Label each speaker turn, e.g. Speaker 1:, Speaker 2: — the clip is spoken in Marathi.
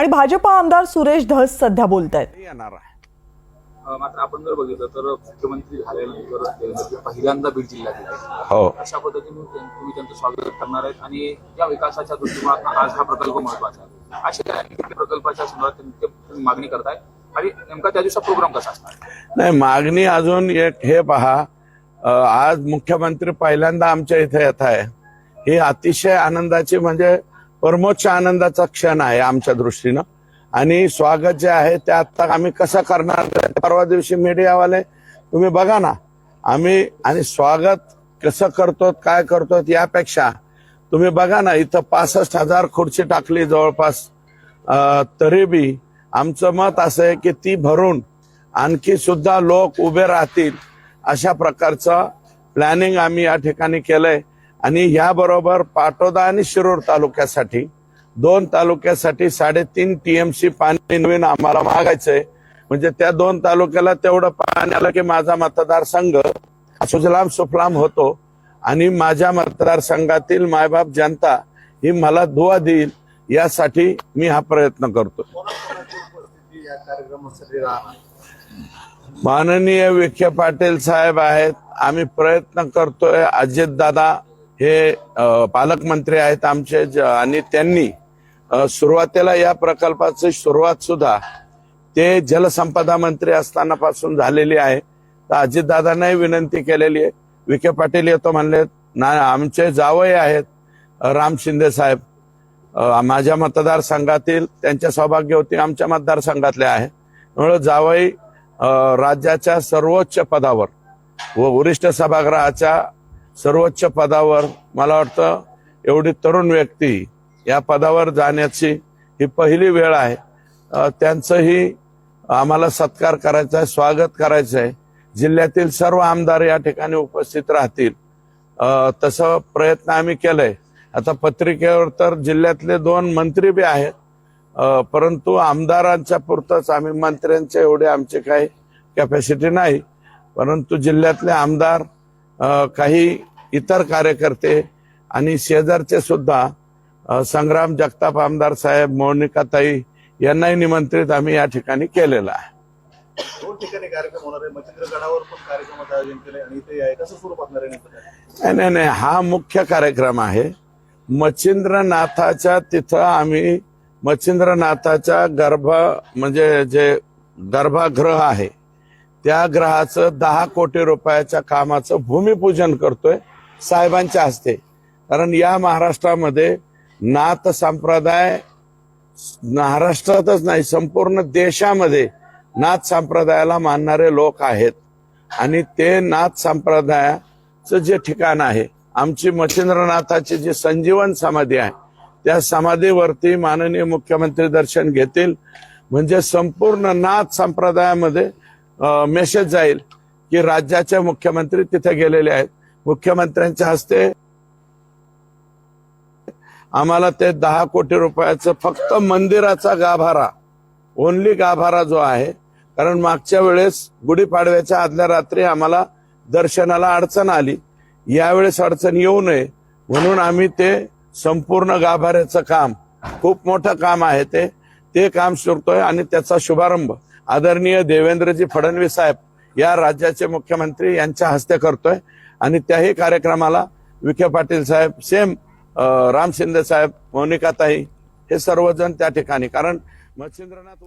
Speaker 1: आणि भाजपा आमदार सुरेश धस सध्या बोलत आहेत
Speaker 2: येणार आहे.
Speaker 3: मात्र आपण जर बघितलं तर मुख्यमंत्री झाल्यानंतर पहिल्यांदा बीड जिल्ह्यात येते
Speaker 2: हो.
Speaker 3: अशा पद्धतीने तुम्ही त्यांचं स्वागत करणार आहेत आणि या विकासाच्या दृष्टिकोनातून आज हा प्रकल्प महत्त्वाचा आहे. अशा प्रकल्पाच्या संदर्भात मागणी करताय. आणि नेमका त्या दिवसा प्रोग्राम कसा असणार?
Speaker 2: नाही मागणी अजून एक हे पहा. आज मुख्यमंत्री पहिल्यांदा आमच्या इथे येत आहे. ही अतिशय आनंदाची म्हणजे परमोच्च आनंदाचा क्षण आहे आमच्या दृष्टीनं. आणि स्वागत जे आहे ते आता आम्ही कसं करणार? परवा दिवशी मीडियावाले तुम्ही बघा ना आम्ही आणि स्वागत कसं करतो काय करतो यापेक्षा तुम्ही बघा ना इथं पासष्ट हजार खुर्ची टाकली जवळपास. तरी बी आमचं मत असं आहे की ती भरून आणखी सुद्धा लोक उभे राहतील अशा प्रकारचं प्लॅनिंग आम्ही या ठिकाणी केलंय. आणि याबरोबर पाटोदा आणि शिरूर तालुक्यासाठी दोन तालुक्यासाठी साडेतीन टीएमसी पाणी नवीन आम्हाला मागायचंय. म्हणजे त्या दोन तालुक्याला तेवढं पाणी आलं की माझा मतदारसंघ सुजलाम सुफलाम होतो. आणि माझ्या मतदारसंघातील मायबाप जनता ही मला दुवा देईल यासाठी मी हा प्रयत्न करतो माननीय विखे पाटील साहेब आहेत. आम्ही प्रयत्न करतोय अजितदादा हे पालकमंत्री आहेत आमचे ज- आणि त्यांनी सुरुवातीला या प्रकल्पाची सुरुवात सुद्धा ते जलसंपदा मंत्री असताना पासून झालेली आहे. तर अजितदादांनाही विनंती केलेली आहे. विखे पाटील येतो म्हणले ना आमचे जावई आहेत राम शिंदे साहेब. माझ्या मतदारसंघातील त्यांच्या सौभाग्यवती आमच्या मतदारसंघातले आहे. त्यामुळे जावई राज्याच्या सर्वोच्च पदावर व वरिष्ठ सभागृहाच्या सर्वोच्च पदावर मला वाटतं एवढी तरुण व्यक्ती या पदावर जाण्याची ही पहिली वेळ आहे. त्यांचंही आम्हाला सत्कार करायचा आहे स्वागत करायचं आहे. जिल्ह्यातील सर्व आमदार या ठिकाणी उपस्थित राहतील. तसं प्रयत्न आम्ही केलंय. आता पत्रिकेवर तर जिल्ह्यातले दोन मंत्री बी आहेत. परंतु आमदारांच्या पुरतच आम्ही मंत्र्यांच्या एवढे आमचे काही कॅपॅसिटी नाही. परंतु जिल्ह्यातले आमदार काही इतर कार्यकर्ते आणि शेजारचे सुद्धा संग्राम जगताप आमदार साहेब मोनिकाताई यांनाही निमंत्रित आम्ही या ठिकाणी केलेलं आहे.
Speaker 4: दोन ठिकाणी कार्यक्रम होणार आहे. मच्छिंद्रगडावर पण कार्यक्रमाचं आयोजन केलंय आणि इथे आहे. कसं स्वरूप असणार आहे नेमकं? काय?
Speaker 2: नाही नाही नाही. हा मुख्य कार्यक्रम आहे. मच्छिंद्रनाथाच्या तिथं आम्ही मच्छिंद्रनाथाच्या गर्भ म्हणजे जे गर्भगृह आहे त्या ग्रहाचं दहा कोटी रुपयाच्या कामाचं भूमिपूजन करतोय. साहेबांच्या हस्ते. कारण या महाराष्ट्रामध्ये नाथ संप्रदाय महाराष्ट्रातच नाही संपूर्ण देशामध्ये नाथ संप्रदायाला मानणारे लोक आहेत. आणि ते नाथ संप्रदायाचं जे ठिकाण आहे आमची मच्छिंद्रनाथाची जी संजीवन समाधी आहे त्या समाधीवरती माननीय मुख्यमंत्री दर्शन घेतील. म्हणजे संपूर्ण नाथ संप्रदायामध्ये मेसेज जाईल की राज्याचे मुख्यमंत्री तिथे गेलेले आहेत. मुख्यमंत्र्यांच्या हस्ते आम्हाला ते दहा कोटी रुपयाचं फक्त मंदिराचा गाभारा ओनली गाभारा जो आहे कारण मागच्या वेळेस गुढीपाडव्याच्या आदल्या रात्री आम्हाला दर्शनाला अडचण आली. यावेळेस अडचण येऊ नये म्हणून आम्ही ते संपूर्ण गाभाऱ्याचं काम खूप मोठं काम आहे ते ते काम सुरतोय आणि त्याचा शुभारंभ आदरणीय देवेंद्रजी फडणवीस साहेब या राज्याचे मुख्यमंत्री यांच्या हस्ते करतोय. आणि त्याही कार्यक्रमाला विखे पाटील साहेब सेम राम शिंदे साहेब मौनिकाताई हे सर्वजण त्या ठिकाणी. कारण मच्छिंद्रनाथ